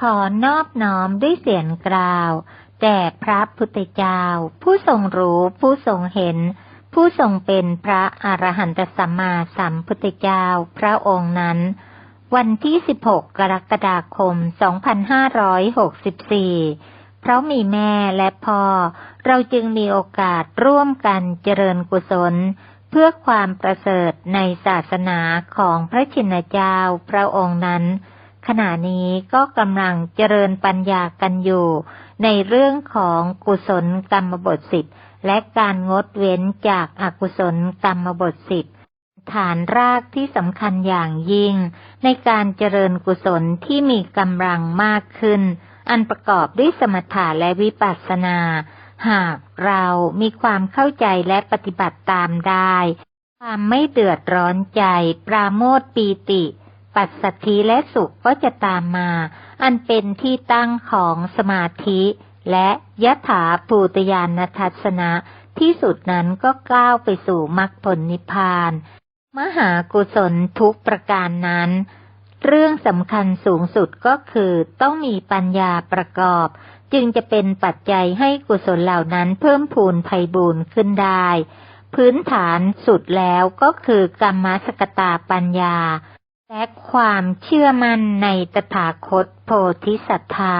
ขอนอบน้อมด้วยเสียงกล่าวแด่พระพุทธเจ้า ผู้ทรงรู้ผู้ทรงเห็น ผู้ทรงเป็นพระอรหันตสัมมาสัมพุทธเจ้าพระองค์นั้น วันที่ 16 กรกฎาคม 2564 เพราะมีแม่และพ่อ เราจึงมีโอกาสร่วมกันเจริญกุศล เพื่อความประเสริฐในศาสนาของพระชินเจ้าพระองค์นั้น ขณะนี้ก็กำลังเจริญปัญญากันอยู่ ในเรื่องของกุศลกรรมบทสิบและการงดเว้นจากอากุศลกรรมบทสิบฐานรากที่สำคัญอย่างยิ่ง ในการเจริญกุศลที่มีกำลังมากขึ้น อันประกอบด้วยสมถะและวิปัสสนา หากเรามีความเข้าใจและปฏิบัติตามได้ ความไม่เดือดร้อนใจ ปราโมทย์ปีติ ปัสสัทธิและสุขก็จะตามมา อันเป็นที่ตั้งของสมาธิ และยถาภูตยานทัศนะ ที่สุดนั้นก็ก้าวไปสู่มรรคผลนิพพาน มหากุศลทุกประการนั้น เรื่องสำคัญสูงสุดก็คือต้องมีปัญญาประกอบ จึงจะเป็นปัจจัยให้กุศลเหล่านั้นเพิ่มพูนไพบูรณ์ขึ้นได้พื้นฐานสุดแล้วก็คือกรรมสกตาปัญญา และความเชื่อมั่นในตถาคตโพธิสัตธา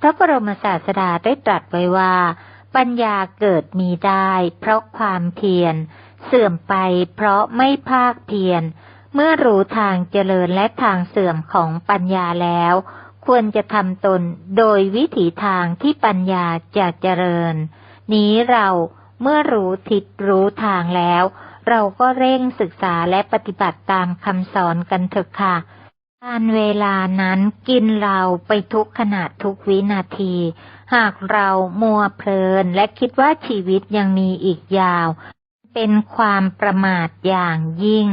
พระบรมศาสดาได้ตรัสไว้ว่า ปัญญาเกิดมีได้ เพราะความเพียร เสื่อมไปเพราะไม่ภาคเพียร เมื่อรู้ทางเจริญและทางเสื่อมของปัญญาแล้ว ควรจะทำตนโดยวิถีทางที่ปัญญาจะเจริญ นี้เราเมื่อรู้ทิศรู้ทางแล้ว เราก็เร่งศึกษาและปฏิบัติตามคำสอนกันเถอะค่ะ การเวลานั้นกินเราไปทุกขณะทุกวินาที หากเรามัวเพลินและคิดว่าชีวิตยังมีอีกยาว เป็นความประมาทอย่างยิ่ง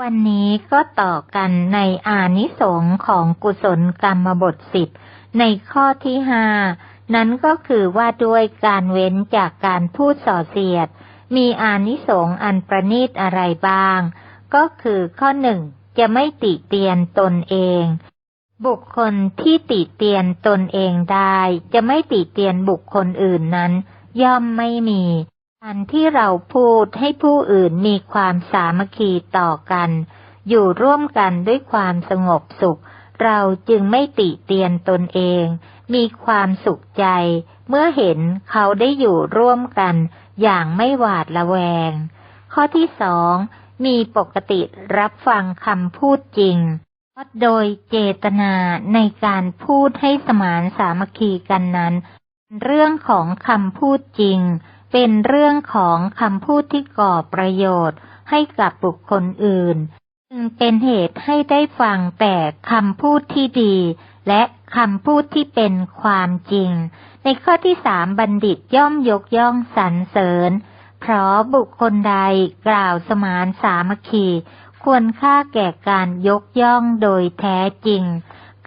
วันนี้ก็ต่อกันในอานิสงส์ของกุศลกรรมบทสิบในข้อที่ห้านั้นก็คือว่าด้วยการเว้นจากการพูดส่อเสียด มีอานิสงส์อันประณีตอะไรบ้าง ก็คือข้อหนึ่งจะไม่ติเตียนตนเอง บุคคลที่ติเตียนตนเองได้ จะไม่ติเตียนบุคคลอื่นนั้น ย่อมไม่มีการที่เราพูดให้ผู้อื่นมีความสามัคคีต่อกัน อยู่ร่วมกันด้วยความสงบสุข เราจึงไม่ติเตียนตนเอง มีความสุขใจ เมื่อเห็นเขาได้อยู่ร่วมกัน อย่างไม่หวาดระแวง ข้อที่สองมีปกติรับฟังคำพูดจริงโดยเจตนาในการพูดให้สมานสามัคคีกันนั้น เรื่องของคำพูดจริง เป็นเรื่องของคำพูดที่ก่อประโยชน์ให้กับบุคคลอื่น เป็นเหตุให้ได้ฟังแต่คำพูดที่ดี และคำพูดที่เป็นความจริง ในข้อที่สามบัณฑิตย่อมยกย่องสรรเสริญ เพราะบุคคลใดกล่าวสมานสามัคคี ควรค่าแก่การยกย่องโดยแท้จริง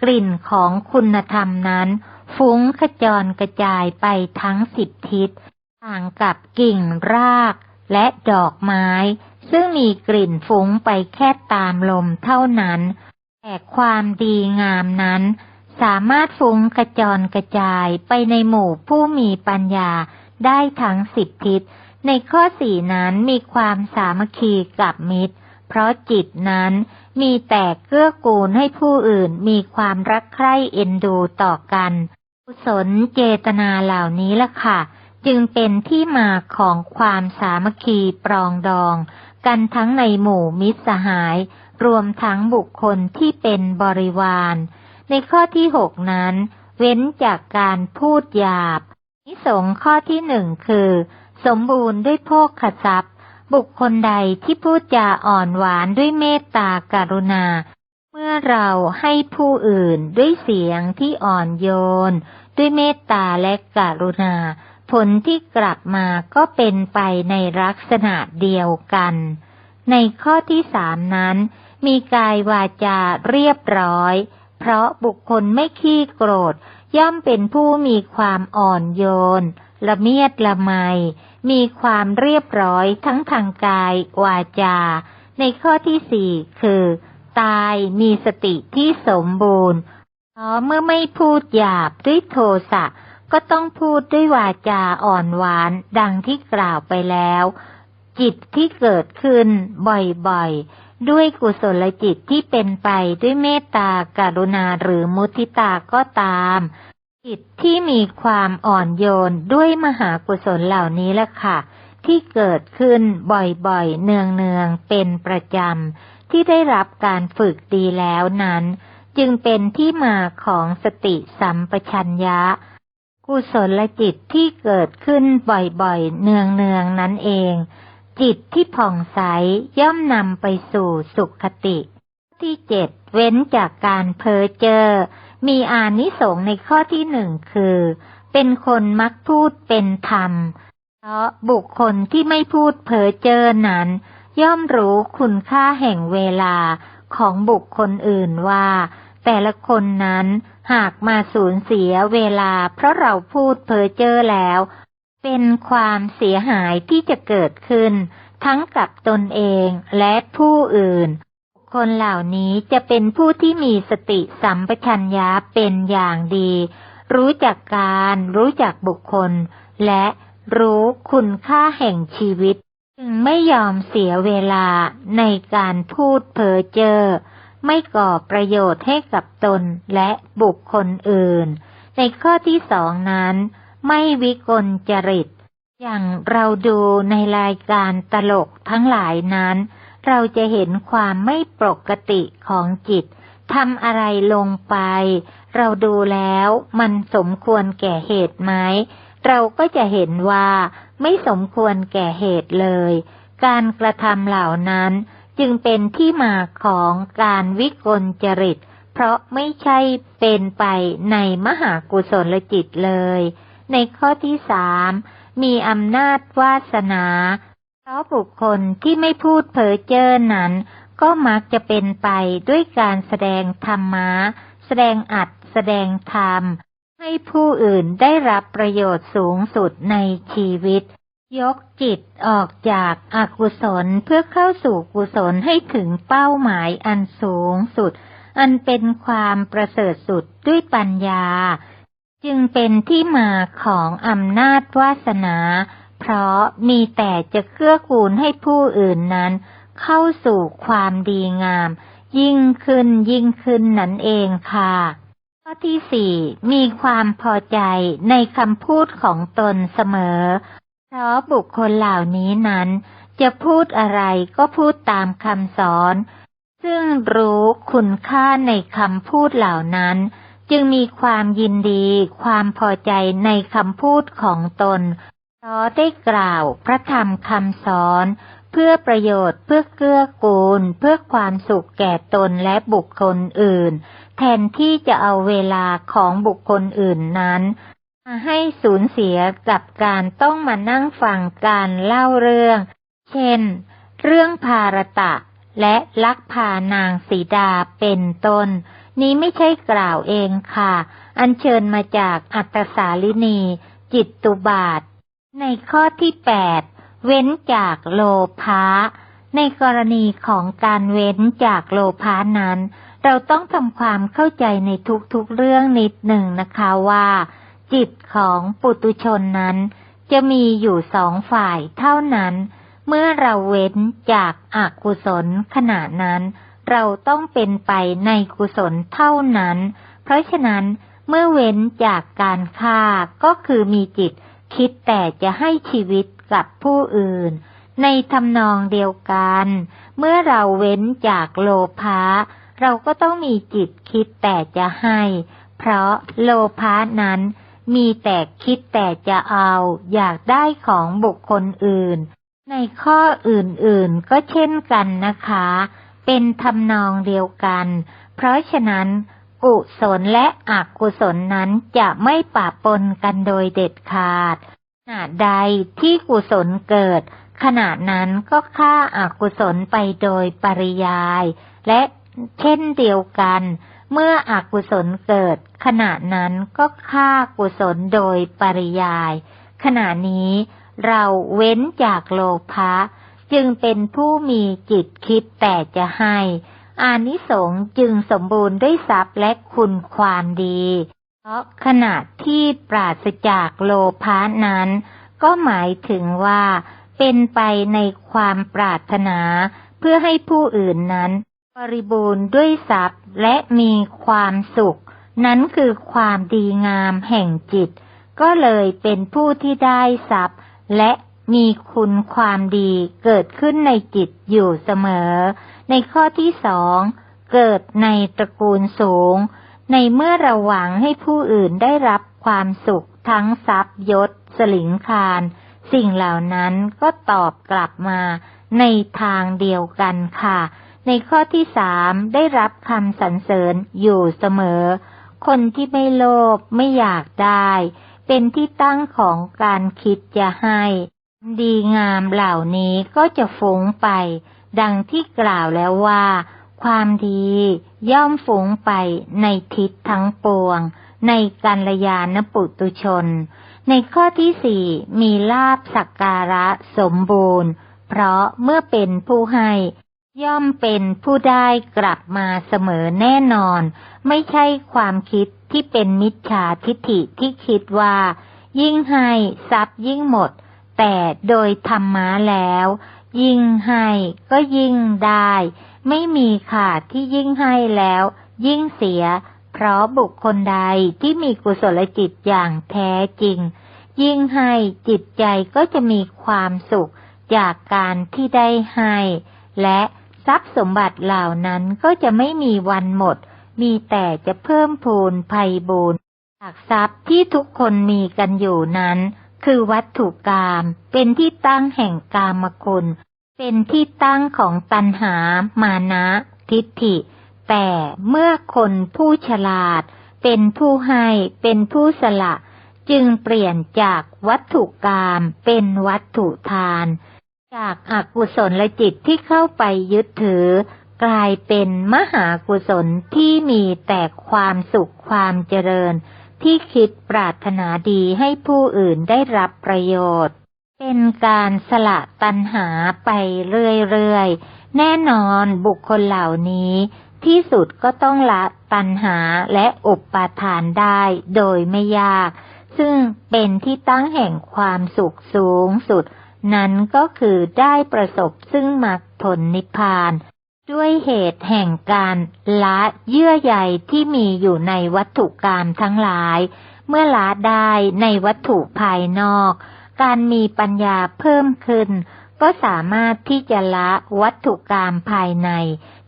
กลิ่นของคุณธรรมนั้น ฟุ้งขจรกระจายไปทั้งสิบทิศ ต่างกับกิ่งรากและดอกไม้ ซึ่งมีกลิ่นฟุ้งไปแค่ตามลมเท่านั้น แต่ความดีงามนั้น สามารถฟุ้งกระจรกระจายไปในหมู่ผู้มีปัญญาได้ทั้งสิบทิศ ในข้อสี่นั้นมีความสามัคคีกับมิตร เพราะจิตนั้นมีแต่เกื้อกูลให้ผู้อื่นมีความรักใคร่เอ็นดูต่อกันกุศลเจตนาเหล่านี้ล่ะค่ะ จึงเป็นที่มาของความสามัคคีปรองดอง กันทั้งในหมู่มิตรสหาย รวมทั้งบุคคลที่เป็นบริวาร ในข้อที่หกนั้น เว้นจากการพูดหยาบนิสงข้อที่หนึ่งคือ สมบูรณ์ด้วยโภคทรัพย์ บุคคลใดที่พูดจาอ่อนหวานด้วยเมตตาการุณา เมื่อเราให้ผู้อื่นด้วยเสียงที่อ่อนโยน ด้วยเมตตาและการุณา ผลที่กลับมาก็เป็นไปในลักษณะเดียวกัน ในข้อที่สามนั้น มีกายวาจาเรียบร้อย เพราะบุคคลไม่ขี้โกรธ ย่อมเป็นผู้มีความอ่อนโยน ละเมียดละไม มีความเรียบร้อยทั้งทางกายวาจา ในข้อที่สี่คือ ตายมีสติที่สมบูรณ์เพราะเมื่อไม่พูดหยาบด้วยโทสะ ก็ต้องพูดด้วยวาจาอ่อนหวานดังที่กล่าวไปแล้ว จิตที่เกิดขึ้นบ่อยๆ ด้วยกุศลจิตที่เป็นไปด้วยเมตตาการุณาหรือมุทิตาก็ตาม จิตที่มีความอ่อนโยนด้วยมหากุศลเหล่านี้ละค่ะ ที่เกิดขึ้นบ่อยๆ เนืองๆ เป็นประจำ ที่ได้รับการฝึกดีแล้วนั้น จึงเป็นที่มาของสติสัมปชัญญะ กุศลจิตที่เกิดขึ้นบ่อยๆ เนืองๆ นั้นเอง จิตที่ผ่องใสย่อมนำไปสู่สุขคติ ที่เจ็ดเว้นจากการเพ้อเจ้อมีอานิสงส์ในข้อที่หนึ่งคือ เป็นคนมักพูดเป็นธรรม เพราะบุคคลที่ไม่พูดเพ้อเจ้อนั้น ย่อมรู้คุณค่าแห่งเวลาของบุคคลอื่นว่า แต่ละคนนั้น หากมาสูญเสียเวลาเพราะเราพูดเพ้อเจ้อแล้ว เป็นความเสียหายที่จะเกิดขึ้น ทั้งกับตนเองและผู้อื่น คนเหล่านี้จะเป็นผู้ที่มีสติสัมปชัญญะเป็นอย่างดี รู้จักการรู้จักบุคคล และรู้คุณค่าแห่งชีวิต จึงไม่ยอมเสียเวลาในการพูดเพ้อเจ้อ ไม่ก่อประโยชน์ให้กับตนและบุคคลอื่น ในข้อที่สองนั้น ไม่วิกลจริต อย่างเราดูในรายการตลกทั้งหลายนั้น เราจะเห็นความไม่ปกติของจิตทำอะไรลงไป เราดูแล้วมันสมควรแก่เหตุไหม เราก็จะเห็นว่าไม่สมควรแก่เหตุเลย การกระทำเหล่านั้น จึงเป็นที่มาของการวิกลจริต เพราะไม่ใช่เป็นไปในมหากุศลจิตเลย ในข้อที่สามมีอำนาจวาสนา เพราะบุคคลที่ไม่พูดเผยเจอนั้น ก็มักจะเป็นไปด้วยการแสดงธรรมะ แสดงอัดแสดงธรรม ให้ผู้อื่นได้รับประโยชน์สูงสุดในชีวิต ยกจิตออกจากอากุศลเพื่อเข้าสู่กุศลให้ถึงเป้าหมายอันสูงสุด อันเป็นความประเสริฐสุดด้วยปัญญา จึงเป็นที่มาของอำนาจวาสนา เพราะมีแต่จะเกื้อกูลให้ผู้อื่นนั้น เข้าสู่ความดีงาม ยิ่งขึ้นยิ่งขึ้นนั่นเองค่ะข้อที่สี่มีความพอใจในคำพูดของตนเสมอ เพราะบุคคลเหล่านี้นั้น จะพูดอะไรก็พูดตามคำสอน ซึ่งรู้คุณค่าในคำพูดเหล่านั้น จึงมีความยินดี ความพอใจในคำพูดของตนเพราะได้กล่าวพระธรรมคำสอน เพื่อประโยชน์เพื่อเกื้อกูล เพื่อความสุขแก่ตนและบุคคลอื่น แทนที่จะเอาเวลาของบุคคลอื่นนั้น มาให้สูญเสียกับการต้องมานั่งฟังการเล่าเรื่อง เช่น เรื่องภารตะและลักพานางสีดาเป็นต้น นี้ไม่ใช่กล่าวเองค่ะ อันเชิญมาจากอัตสาลินี จิตตุบาท ในข้อที่แปดเว้นจากโลภะในกรณีของการเว้นจากโลภะนั้น เราต้องทำความเข้าใจในทุกๆเรื่องนิดหนึ่งนะคะว่า จิตของปุตุชนนั้น จะมีอยู่สองฝ่ายเท่านั้น เมื่อเราเว้นจากอากุศลขณะนั้น เราต้องเป็นไปในกุศลเท่านั้น เพราะฉะนั้นเมื่อเว้นจากการฆ่าก็คือมีจิตคิดแต่จะให้ชีวิตกับผู้อื่น ในทำนองเดียวกัน เมื่อเราเว้นจากโลภะเราก็ต้องมีจิตคิดแต่จะให้ เพราะโลภะนั้น มีแต่คิดแต่จะเอา อยากได้ของบุคคลอื่น ในข้ออื่นๆก็เช่นกันนะคะ เป็นทำนองเดียวกัน เพราะฉะนั้น กุศลและอกุศลนั้นจะไม่ปะปนกันโดยเด็ดขาดขณะใดที่กุศลเกิด ขณะนั้นก็ฆ่าอากุศลไปโดยปริยาย และเช่นเดียวกัน เมื่ออกุศลเกิด ขณะนั้นก็ฆ่ากุศลโดยปริยาย ขณะนี้เราเว้นจากโลภะจึงเป็นผู้มีจิตคิดแต่จะให้ อานิสงส์จึงสมบูรณ์ด้วยทรัพย์และคุณความดี เพราะขณะที่ปราศจากโลภะนั้น ก็หมายถึงว่า เป็นไปในความปรารถนา เพื่อให้ผู้อื่นนั้น บริบูรณ์ด้วยทรัพย์และมีความสุข นั้นคือความดีงามแห่งจิต ก็เลยเป็นผู้ที่ได้ทรัพย์ และมีคุณความดีเกิดขึ้นในจิตอยู่เสมอ ในข้อที่สองเกิดในตระกูลสูง ในเมื่อเราหวังให้ผู้อื่นได้รับความสุขทั้งทรัพย์ยศ สลิงคาร สิ่งเหล่านั้นก็ตอบกลับมาในทางเดียวกันค่ะ ในข้อที่สามได้รับคำสรรเสริญอยู่เสมอ คนที่ไม่โลภไม่อยากได้ เป็นที่ตั้งของการคิดจะให้ ดีงามเหล่านี้ก็จะฟุ้งไป ดังที่กล่าวแล้วว่า ความดีย่อมฟุ้งไปในทิศทั้งปวง ในกัลยาณปุตุชน ในข้อที่สี่มีลาบสักการะสมบูรณ์ เพราะเมื่อเป็นผู้ให้ ย่อมเป็นผู้ได้กลับมาเสมอแน่นอน ไม่ใช่ความคิดที่เป็นมิจฉาทิฐิที่คิดว่า ยิ่งให้ทรัพย์ยิ่งหมด แต่โดยธรรมะแล้ว ยิ่งให้ก็ยิ่งได้ ไม่มีขาดที่ยิ่งให้แล้ว ยิ่งเสีย เพราะบุคคลใดที่มีกุศลจิตอย่างแท้จริง ยิ่งให้จิตใจก็จะมีความสุขจากการที่ได้ให้ และ ทรัพย์สมบัติเหล่านั้นก็จะไม่มีวันหมด มีแต่จะเพิ่มพูนภัยบูนจากทรัพย์ที่ทุกคนมีกันอยู่นั้น คือวัตถุกรรมเป็นที่ตั้งแห่งกามคุณ เป็นที่ตั้งของตัณหา มานะ ทิฏฐิ แต่เมื่อคนผู้ฉลาด เป็นผู้ให้ เป็นผู้สละ จึงเปลี่ยนจากวัตถุกรรมเป็นวัตถุทาน จากอากุศลและจิตที่เข้าไปยึดถือ กลายเป็นมหากุศลที่มีแต่ความสุขความเจริญ ที่คิดปรารถนาดีให้ผู้อื่นได้รับประโยชน์ เป็นการสละตัณหาไปเรื่อยๆ แน่นอนบุคคลเหล่านี้ ที่สุดก็ต้องละตัณหาและอุปาทานได้โดยไม่ยาก ซึ่งเป็นที่ตั้งแห่งความสุขสูงสุด นั้นก็คือได้ประสบซึ่งมรรคผลนิพพาน ด้วยเหตุแห่งการละเยื่อใยที่มีอยู่ในวัตถุกรรมทั้งหลาย เมื่อละได้ในวัตถุภายนอก การมีปัญญาเพิ่มขึ้น ก็สามารถที่จะละวัตถุกรรมภายใน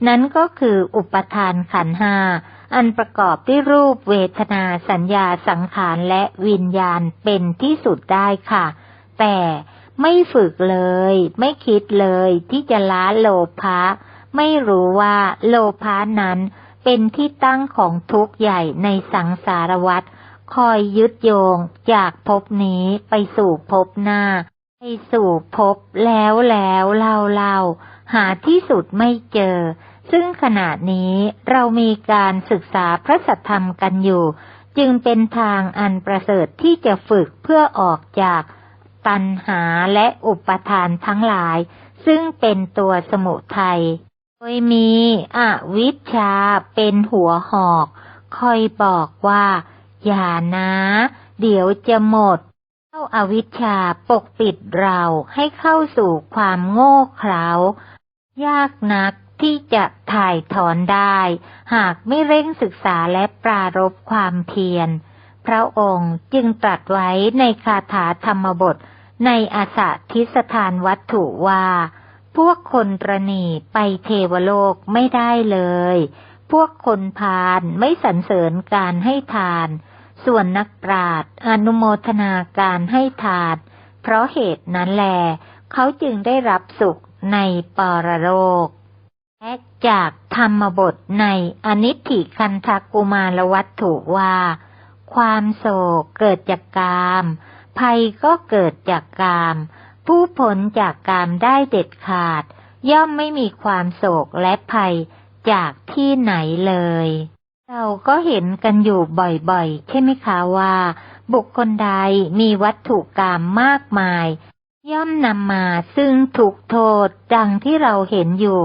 นั้นก็คืออุปทานขันห้าอันประกอบด้วยรูปเวทนาสัญญาสังขารและวิญญาณเป็นที่สุดได้ค่ะ แต่ ไม่ฝึกเลย ไม่คิดเลยที่จะละโลภะไม่รู้ว่าโลภะนั้นเป็นที่ตั้งของทุกข์ใหญ่ในสังสารวัฏคอยยึดโยงจากภพนี้ไปสู่ภพหน้า ไปสู่ภพแล้วแล้วเล่าเล่าหาที่สุดไม่เจอ ซึ่งขณะนี้เรามีการศึกษาพระสัทธรรมกันอยู่ จึงเป็นทางอันประเสริฐที่จะฝึกเพื่อออกจาก ตัณหาและอุปทานทั้งหลาย ซึ่งเป็นตัวสมุทัย โดยมีอวิชชาเป็นหัวหอก คอยบอกว่า อย่านะ เดี๋ยวจะหมด เข้าอาวิชชาปกปิดเราให้เข้าสู่ความโง่เขลายากนักที่จะถ่ายถอนได้ หากไม่เร่งศึกษาและปรารบความเพียร พระองค์จึงตรัสไว้ในคาถาธรรมบท ในอาสาทิสถานวัตถุว่า พวกคนตรณีไปเทวโลกไม่ได้เลย พวกคนพาลไม่สรรเสริญการให้ทาน ส่วนนักปราชญ์อนุโมทนาการให้ทาน เพราะเหตุนั้นแล เขาจึงได้รับสุขในปรโลกและจากธรรมบทในอนิจฐิคันธกุมารวัตถุว่า ความโศกเกิดจากกาม ภัยก็เกิดจากกาม ผู้ผลจากกามได้เด็ดขาด ย่อมไม่มีความโศกและภัยจากที่ไหนเลย เราก็เห็นกันอยู่บ่อยๆ ใช่ไหมคะว่า บุคคลใดมีวัตถุกรรมมากมาย ย่อมนำมาซึ่งถูกโทษดังที่เราเห็นอยู่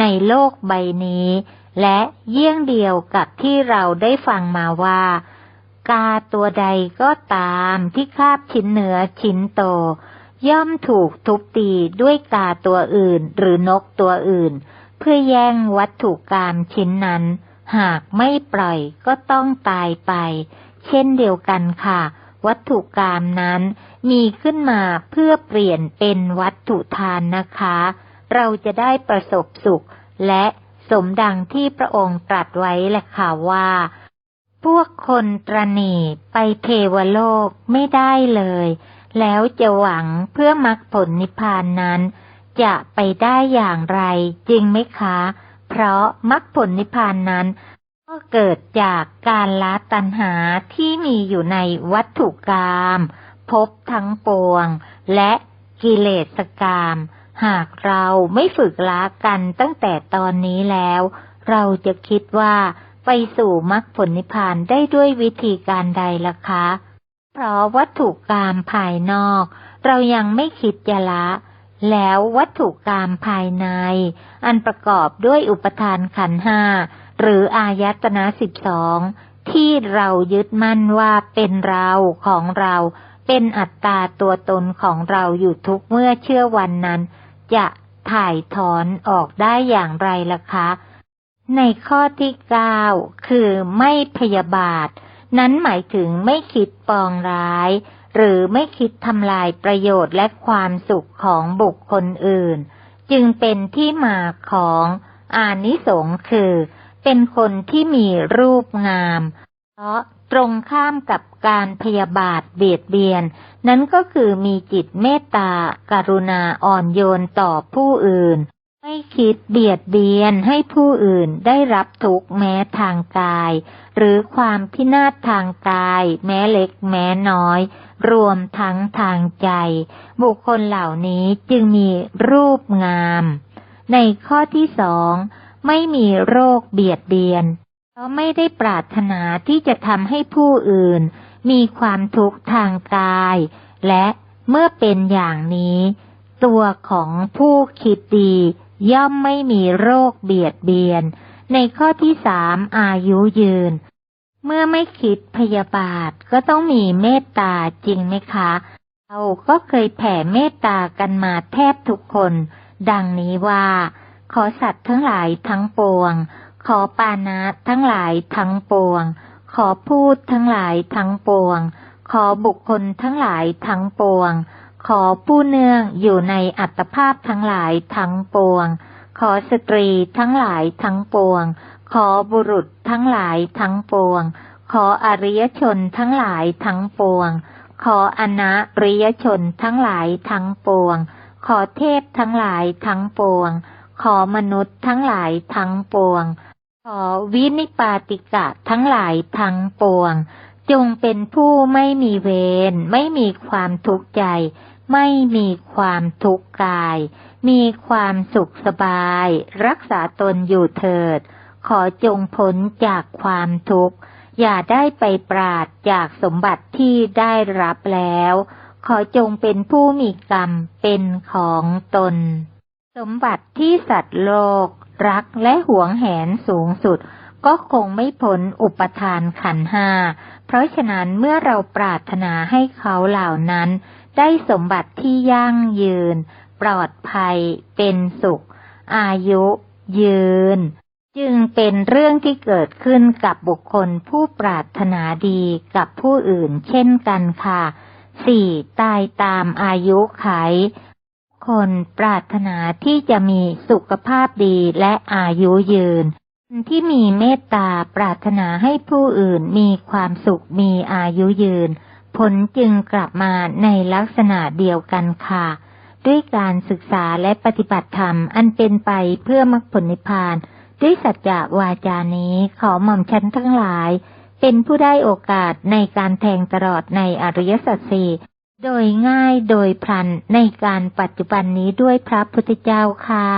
ในโลกใบนี้ และเยี่ยงเดียวกับที่เราได้ฟังมาว่า กาตัวใดก็ตามที่คาบชิ้นเนื้อชิ้นโต ย่อมถูกทุบตีด้วยกาตัวอื่นหรือนกตัวอื่น เพื่อแย่งวัตถุกรรมชิ้นนั้น หากไม่ปล่อยก็ต้องตายไป เช่นเดียวกันค่ะ วัตถุกรรมนั้น มีขึ้นมาเพื่อเปลี่ยนเป็นวัตถุทานนะคะ เราจะได้ประสบสุขและสมดังที่พระองค์ตรัสไว้แหละค่ะว่า พวกคนตรณีไปเทวโลกไม่ได้เลย แล้วจะหวังเพื่อมรรคผลนิพพานนั้น จะไปได้อย่างไรจริงไหมคะ เพราะมรรคผลนิพพานนั้น ก็เกิดจากการละตัณหาที่มีอยู่ในวัตถุกรรมภพทั้งปวง และกิเลสกรรมหากเราไม่ฝึกละกันตั้งแต่ตอนนี้แล้ว เราจะคิดว่า ไปสู่มรรคผลนิพพานได้ด้วยวิธีการใดล่ะคะ เพราะวัตถุกรรมภายนอก เรายังไม่คิดจะละ แล้ววัตถุกรรมภายใน อันประกอบด้วยอุปทานขันห้าหรืออายตนะสิบสองที่เรายึดมั่นว่าเป็นเราของเราเป็นอัตตาตัวตนของเราอยู่ทุกเมื่อเชื่อวันนั้น จะถ่ายถอนออกได้อย่างไรล่ะคะ ในข้อที่เก้าคือไม่พยาบาท นั้นหมายถึงไม่คิดปองร้าย หรือไม่คิดทำลายประโยชน์และความสุขของบุคคลอื่น จึงเป็นที่มาของอานิสงส์คือ เป็นคนที่มีรูปงาม เพราะตรงข้ามกับการพยาบาทเบียดเบียน นั้นก็คือมีจิตเมตตาการุณาอ่อนโยนต่อผู้อื่น ไม่คิดเบียดเบียนให้ผู้อื่นได้รับทุกข์แม้ทางกาย หรือความพินาศทางกาย แม้เล็กแม้น้อย รวมทั้งทางใจ บุคคลเหล่านี้จึงมีรูปงาม ในข้อที่สองไม่มีโรคเบียดเบียนเพราะไม่ได้ปรารถนาที่จะทำให้ผู้อื่น มีความทุกข์ทางกาย และเมื่อเป็นอย่างนี้ ตัวของผู้คิดดี ย่อมไม่มีโรคเบียดเบียน ในข้อที่สามอายุยืน เมื่อไม่คิดพยาบาทก็ต้องมีเมตตาจริงไหมคะ เราก็เคยแผ่เมตตากันมาแทบทุกคน ดังนี้ว่า ขอสัตว์ทั้งหลายทั้งปวง ขอปานะทั้งหลายทั้งปวง ขอพูดทั้งหลายทั้งปวง ขอบุคคลทั้งหลายทั้งปวง ขอผู้เนื่องอยู่ในอัตภาพทั้งหลายทั้งปวง ขอสตรีทั้งหลายทั้งปวง ขอบุรุษทั้งหลายทั้งปวง ขออริยชนทั้งหลายทั้งปวง ขออนาริยชนทั้งหลายทั้งปวง ขอเทพทั้งหลายทั้งปวง ขอมนุษย์ทั้งหลายทั้งปวง ขอวินิปาติกะทั้งหลายทั้งปวง จงเป็นผู้ไม่มีเวรไม่มีความทุกข์ใจ ไม่มีความทุกข์กาย มีความสุขสบาย รักษาตนอยู่เถิด ขอจงพ้นจากความทุกข์ อย่าได้ไปปราดจากสมบัติที่ได้รับแล้ว ขอจงเป็นผู้มีกรรมเป็นของตน สมบัติที่สัตว์โลก รักและหวงแหนสูงสุดก็คงไม่พ้นอุปทานขันห้า เพราะฉะนั้นเมื่อเราปรารถนาให้เขาเหล่านั้น ได้สมบัติที่ยั่งยืน ปลอดภัย เป็นสุข อายุยืน จึงเป็นเรื่องที่เกิดขึ้นกับบุคคลผู้ปรารถนาดีกับผู้อื่นเช่นกันค่ะสี่ตายตามอายุไข คนปรารถนาที่จะมีสุขภาพดีและอายุยืน ที่มีเมตตาปรารถนาให้ผู้อื่นมีความสุขมีอายุยืน ผลจึงกลับมาในลักษณะเดียวกันค่ะ ด้วยการศึกษาและปฏิบัติธรรมอันเป็นไปเพื่อมรรคผลนิพพาน ด้วยสัจจะวาจานี้ขอหม่อมชั้นทั้งหลาย เป็นผู้ได้โอกาสในการแทงตลอดในอริยสัจสี่โดยง่ายโดยพลันในการปัจจุบันนี้ด้วยพระพุทธเจ้าค่ะ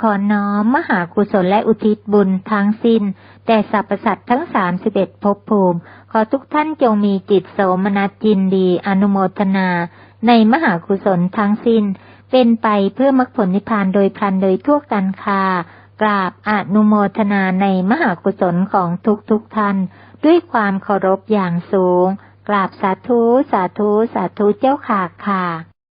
ขอน้อมมหากุศลและอุทิศบุญทั้งสิ้น แต่สรรพสัตว์ทั้งสามสิบเอ็ดภพภูมิ ขอทุกท่านจงมีจิตโสมนัสจินดี อนุโมทนา ในมหากุศลทั้งสิ้น เป็นไปเพื่อมรรคผลนิพพานโดยพลันโดยทั่วกันค่ะกราบอนุโมทนาในมหากุศลของทุกทุกท่าน ด้วยความเคารพอย่างสูง กราบสาธุสาธุสาธุเจ้าค่ะค่ะ